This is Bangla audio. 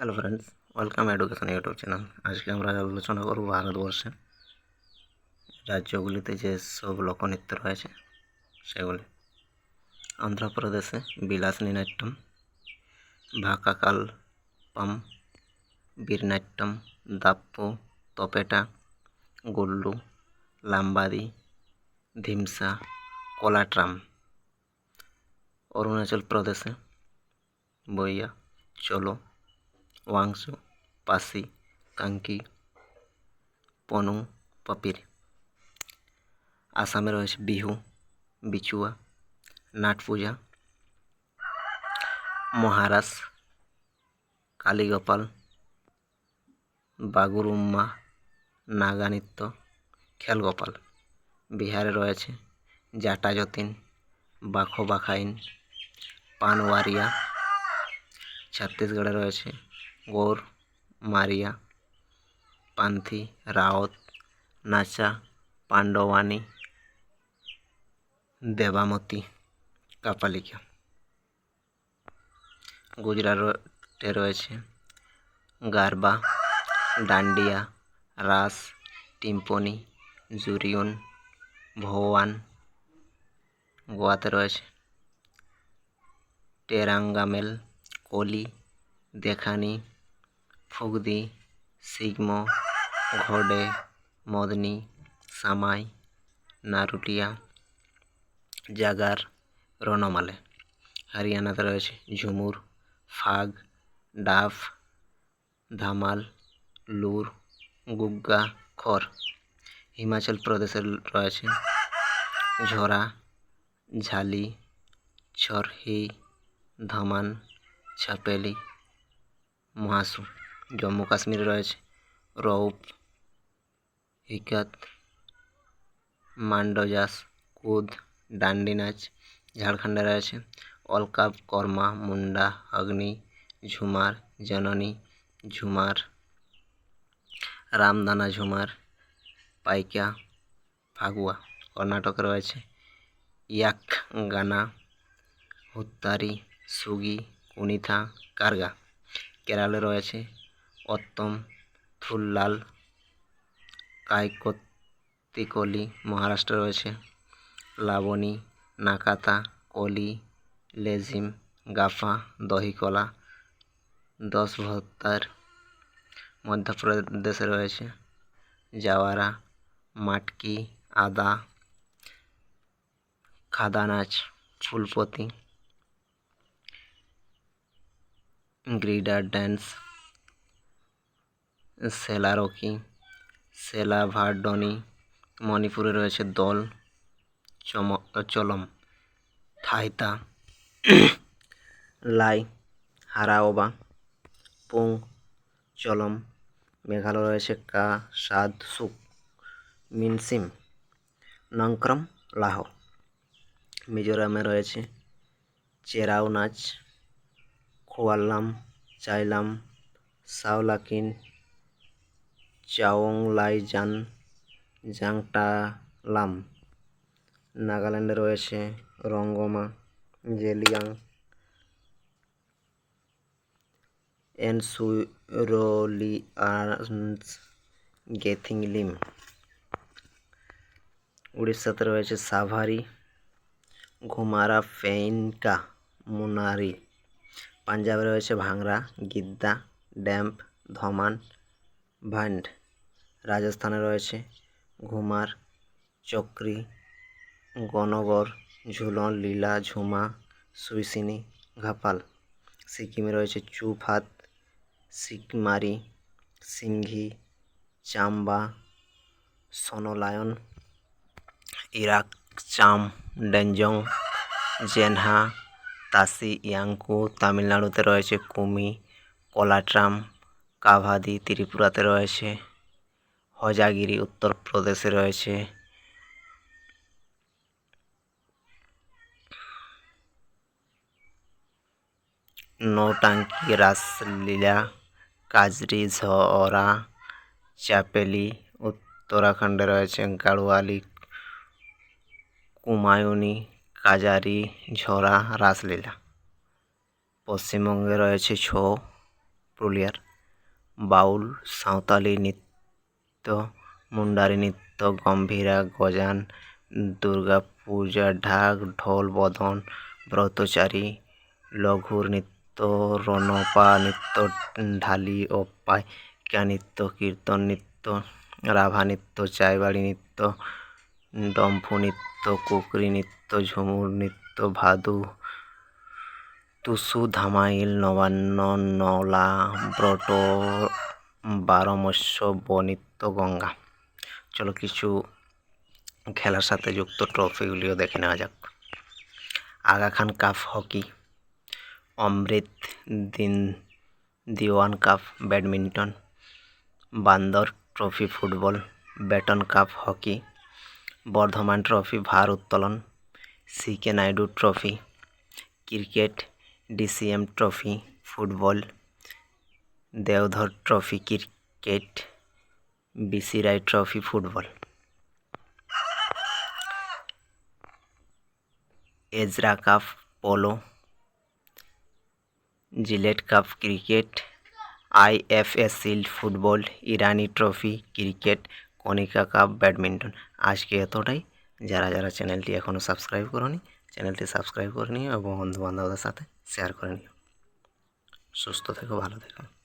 Hello friends welcome education YouTube channel আজকে আমরা আলোচনা করব ভারতবর্ষে রাজ্যগুলিতে যে সব লোকনৃত্য রয়েছে, সেগুলি। অন্ধ্রপ্রদেশে বিলাসিনী নাট্যম ভাকাকালপম বীরনাট্যম, দাপ্পু, তপেটা, গুল্লু, লাম্বাদি, ধিমসা, কোলাট্রাম। অরুণাচল প্রদেশে বইয়া, চলো ওয়াংশু পাসি কাঙ্কি পনু পপির আসামে রয়েছে বিহু বিচুয়া নাট পূজা মহারাস কালীগোপাল বাগুরুম্মা নাগা নৃত্য খেলগোপাল বিহারে রয়েছে জাটা যতীন বাখো বাখাইন পানওয়ারিয়া ছত্তিশগড়ে রয়েছে গৌর, মারিয়া, পান্থি, রাওত, নাচা পাণ্ডবানী দেবামতি, কাপালিকা। গুজরাটে রয়েছে গারবা, ডান্ডিয়া, রাস, টিম্পনি, জুরিয়ন, ভোয়ান। গোয়াতে রয়েছে টেরাঙ্গামেল কলি, দেখানি ফুগদি সিগমো, ঘোডে, মদনি, সামাই, নারুটিয়া, জাগার রনমালে হরিয়ানাতে রয়েছে ঝুমুর, ফাগ, ডাফ, ধামাল, লুর, গুগ্গা, খর। হিমাচল প্রদেশের রয়েছে ঝরা ঝালি ছরহি ধামান ছাপেলি মহাসু। জম্মু কাশ্মীরে রয়েছে। রৌপ হিকাত, মান্ডজাস, কুদ ডান্ডি নাচ ঝাড়খণ্ডে রয়েছে। অলকাপ কর্মা, মুন্ডা অগ্নি ঝুমার, জননী, ঝুমার, রামদানা ঝুমার, পাইকা, ফাগুয়া, কর্ণাটকে রয়েছে। ইয়াক গানা হুত্তারি, সুগি, কুনিথা, কার্গা। কেরালে রয়েছে অত্তম থুল্লাল কাইকত্তিকলি মহারাষ্ট্রে রয়েছে। লাবণী, নাকাতা কলি লেজিম, গাফা, দহিকলা দশ ভত্তার মধ্যপ্রদেশে রয়েছে। জাওয়ারা, মাটকি, আদা, খাদানাচ, ফুলপতি, গ্রিডার ড্যান্স সেলারকি, সেলাভারডনি, মণিপুরে রয়েছে দল, চম, চলম, থাইতা, লাই, হারাওবা, পুং, চলম, মেঘালয় রয়েছে কা, সাদ, সুক, মিনসিম, নংক্রম লাহ মিজোরামে রয়েছে চেরাও নাচ খোয়াল্লাম, চাইলাম, সাওলাকিন চাওংলাইজান জাংটালাম, নাগাল্যান্ডে রয়েছে রঙ্গমা, জেলিয়াং এনসুরোলিয়ান্স গেথিংলিম। উড়িষ্যাতে রয়েছে সাভারি, ঘুমারা, ফেইনকা, মুনারি। পাঞ্জাবে রয়েছে ভাংরা, গিদ্দা, ড্যাম্প, ধমান, ভান্ড। রাজস্থানে রয়েছে। ঘুমার, চক্রি, গণগর, ঝুলন, লীলা, ঝুমা, সুইসিনি, ঘাপাল। সিকিমে রয়েছে চুফাত, সিকমারি, সিংঘি, চাম্বা, সনলায়ন, ইরাক, চাম ডেঞ্জং জেনহা, তাসি, ইয়াংকু, তামিলনাড়ুতে রয়েছে কুমি, কলাট্রাম, কাভাদি, ত্রিপুরাতে রয়েছে হজাগিরি উত্তরপ্রদেশে রয়েছে। নৌটাঙ্কি, রাসলীলা, কাজরি ঝরা চাপেলি উত্তরাখণ্ডে রয়েছে গাড়োয়ালি, কুমায়ুনি, কাজারি ঝরা রাসলীলা। পশ্চিমবঙ্গে রয়েছে ছৌ পুরুলিয়ার, বাউল, সাঁওতালি নৃত্য মুন্ডারি নৃত্য, গম্ভীরা গজান, দুর্গা পূজা, ঢাক, ঢোল, বদন, ব্রতচারী, লঘুর নৃত্য, রণপা নৃত্য, ঢালি ও পাইকা নৃত্য, কীর্তন নৃত্য, রাভা নৃত্য, চাইবাড়ি নৃত্য, ডম্ফু নৃত্য, কুকরি নৃত্য, ঝুমুর নৃত্য, ভাদু টুসু ধামাইল, নবান্ন, নলা ব্রত বারমস্য বনিত্য গঙ্গা। চলো কিছু খেলার সাথে যুক্ত ট্রফিগুলিও দেখে নেওয়া যাক। আগা খান কাপ হকি, অমৃত দিন দিওয়ান কাপ ব্যাডমিন্টন, বান্দর trophy football, Beighton cup hockey, Burdwan trophy ভার উত্তোলন C K Naidu trophy, cricket DCM trophy, football Deodhar trophy cricket, BC Roy trophy football. Ezra cup, polo, Gillette cup cricket IFA shield football, Irani trophy cricket, Konica cup badminton. আজকে এতটাই। যারা যারা চ্যানেলটি এখনও সাবস্ক্রাইব করনি, চ্যানেলটি সাবস্ক্রাইব করে নিও এবং বন্ধু বান্ধবদের সাথে শেয়ার করে নিও। সুস্থ থেকো, ভালো থেকো।